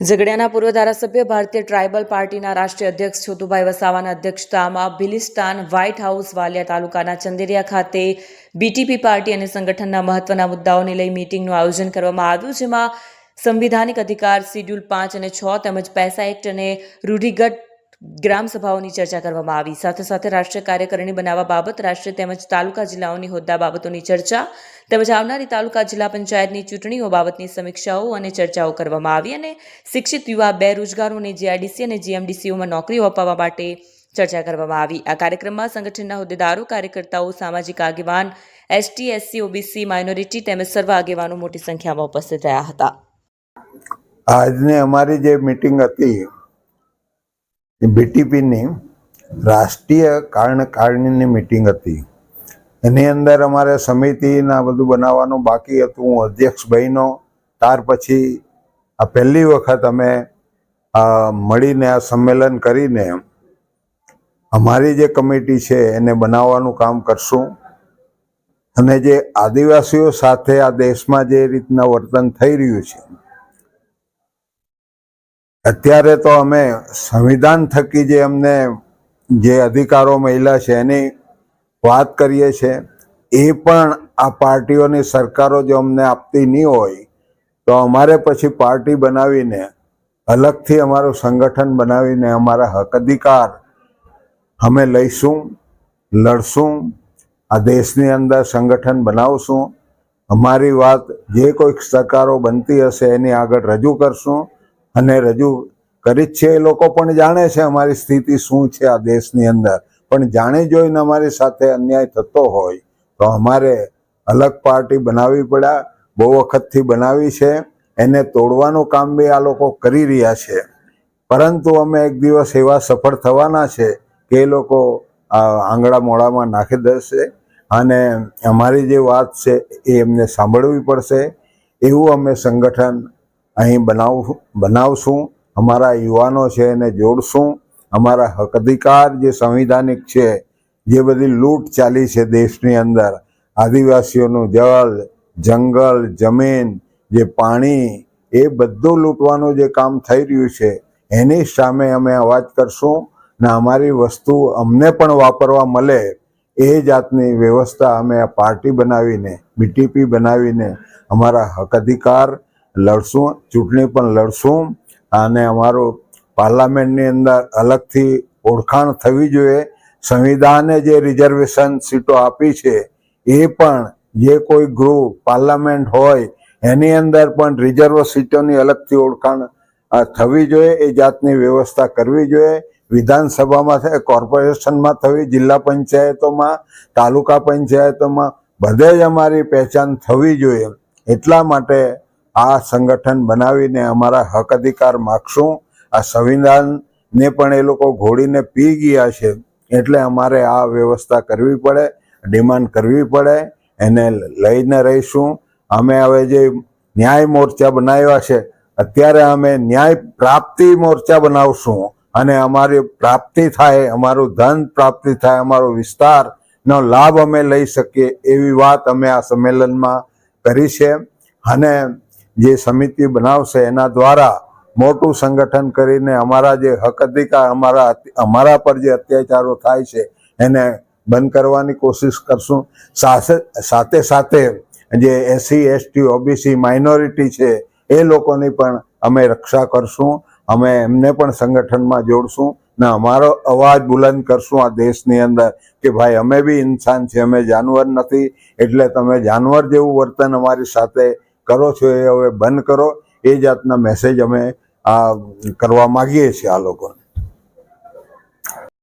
ઝઘડિયાના પૂર્વ ધારાસભ્ય ભારતીય ટ્રાઇબલ પાર્ટીના રાષ્ટ્રીય અધ્યક્ષ છોટુભાઈ વસાવાના અધ્યક્ષતામાં ભિલિસ્તાન વ્હાઇટ હાઉસ વાલિયા તાલુકાના ચંદેરિયા ખાતે બીટીપી પાર્ટી અને સંગઠનના મહત્વના મુદ્દાઓને લઈ મિટિંગનું આયોજન કરવામાં આવ્યું, જેમાં સંવિધાનિક અધિકાર, શિડ્યુલ પાંચ અને છ તેમજ પૈસા એક્ટ અને રૂઢિગત ગ્રામ સભાઓની ચર્ચા કરવામાં આવી. સાથે સાથે રાષ્ટ્રીય કાર્યકારિણી બનાવવા બાબત, રાષ્ટ્રીય તેમજ તાલુકા જિલ્લાઓની હોદ્દા બાબતોની ચર્ચા તેમજ આવનારી તાલુકા જિલ્લા પંચાયતની ચૂંટણીઓ બાબતની સમીક્ષાઓ અને ચર્ચાઓ કરવામાં આવી અને શિક્ષિત યુવા બેરોજગારોને જીઆઈડીસી અને જીએમડીસીઓમાં નોકરીઓ અપાવવા માટે ચર્ચા કરવામાં આવી. આ કાર્યક્રમમાં સંગઠનના હોદ્દેદારો, કાર્યકર્તાઓ, સામાજિક આગેવાન, એસટી, એસસી, ઓબીસી, માઇનોરિટી તેમજ સર્વ આગેવાનો મોટી સંખ્યામાં ઉપસ્થિત રહ્યા હતા. આજની અમારી જે મિટિંગ હતી બીટીપીની રાષ્ટ્રીય કારણકારણીની મિટિંગ હતી. એની અંદર અમારે સમિતિના બધું બનાવવાનું બાકી હતું. હું અધ્યક્ષ બહેનો ત્યાર પછી આ પહેલી વખત અમે મળીને આ સંમેલન કરીને અમારી જે કમિટી છે એને બનાવવાનું કામ કરશું. અને જે આદિવાસીઓ સાથે આ દેશમાં જે રીતના વર્તન થઈ રહ્યું છે અત્યારે તો અમે સંવિધાન થકી જે અમને જે અધિકારો મહિલા છે, એની વાત કરીએ છીએ, એ પણ આ પાર્ટીઓની સરકારો જો અમને આપતી નહીં હોય, તો અમારે પછી પાર્ટી બનાવીને, અલગથી અમારું સંગઠન બનાવીને અમારા હક અધિકાર અમે લઈશું, લડશું, આ દેશની અંદર સંગઠન બનાવશું. અમારી વાત જે કોઈક સરકારો બનતી હશે એની આગળ રજૂ કરશું. અને રજૂ કરી જ છે એ લોકો પણ જાણે છે અમારી સ્થિતિ શું છે આ દેશની અંદર. પણ જાણી જોઈને અમારી સાથે અન્યાય થતો હોય તો અમારે અલગ પાર્ટી બનાવવી પડ્યા બહુ વખતથી બનાવી છે. એને તોડવાનું કામ બી આ લોકો કરી રહ્યા છે. પરંતુ અમે એક દિવસ એવા સફળ થવાના છે કે એ લોકો આંગળા મોડામાં નાખી દેશે અને અમારી જે વાત છે એ એમને સાંભળવી પડશે. એવું અમે સંગઠન અહીં બનાવ, બનાવશું. અમારા યુવાનો છે એને જોડશું. અમારા હક અધિકાર જે સંવિધાનિક છે, જે બધી લૂંટ ચાલી છે દેશની અંદર, આદિવાસીઓનું જળ, જંગલ, જમીન, જે પાણી, એ બધું લૂંટવાનું જે કામ થઈ રહ્યું છે, એની સામે અમે અવાજ કરશું. ને અમારી વસ્તુ અમને પણ વાપરવા મળે, એ જાતની વ્યવસ્થા અમે આ પાર્ટી બનાવીને બીટીપી બનાવીને, અમારા હક અધિકાર લડશું, ચૂંટણી પણ લડશું. અને અમારું પાર્લામેન્ટની અંદર અલગથી ઓળખાણ થવી જોઈએ. સંવિધાને જે રિઝર્વેશન સીટો આપી છે, એ પણ જે કોઈ ગૃહ પાર્લામેન્ટ હોય, એની અંદર પણ રિઝર્વ સીટોની અલગથી ઓળખાણ થવી જોઈએ. એ જાતની વ્યવસ્થા કરવી જોઈએ. વિધાનસભામાં કોર્પોરેશનમાં થવી, જિલ્લા પંચાયતોમાં, તાલુકા પંચાયતોમાં, બધે જ અમારી પહેચાન થવી જોઈએ. એટલા માટે આ સંગઠન બનાવીને અમારા હક અધિકાર માગશું. આ સંવિધાનને પણ એ લોકો ઘોડીને પી ગયા છે. એટલે અમારે આ વ્યવસ્થા કરવી પડે, ડિમાન્ડ કરવી પડે, એને લઈને રહીશું. અમે હવે જે ન્યાય મોરચા બનાવ્યા છે, અત્યારે અમે ન્યાય પ્રાપ્તિ મોરચા બનાવશું. અને અમારી પ્રાપ્તિ થાય, અમારું ધન પ્રાપ્તિ થાય, અમારો વિસ્તારનો લાભ અમે લઈ શકીએ એવી વાત અમે આ સંમેલનમાં કરી છે. અને જે સમિતિ બનાવશે, એના દ્વારા મોટું સંગઠન કરીને અમારા જે હક અધિકાર, અમારા અમારા પર જે અત્યાચારો થાય છે, એને બંધ કરવાની કોશિશ કરશું. સાથે સાથે જે એસસી, એસટી, ઓબીસી માઇનોરિટી છે, એ લોકોની પણ અમે રક્ષા કરશું, અમે એમને પણ સંગઠનમાં જોડશું ને અમારો અવાજ બુલંદ કરશું આ દેશની અંદર કે ભાઈ, અમે બી ઇન્સાન છીએ, અમે જાનવર નથી, એટલે તમે જાનવર જેવું વર્તન અમારી સાથે કરો છો એ હવે બંધ કરો. એ જાતના મેસેજ અમે આ કરવા માગીએ છીએ આ લોકોને.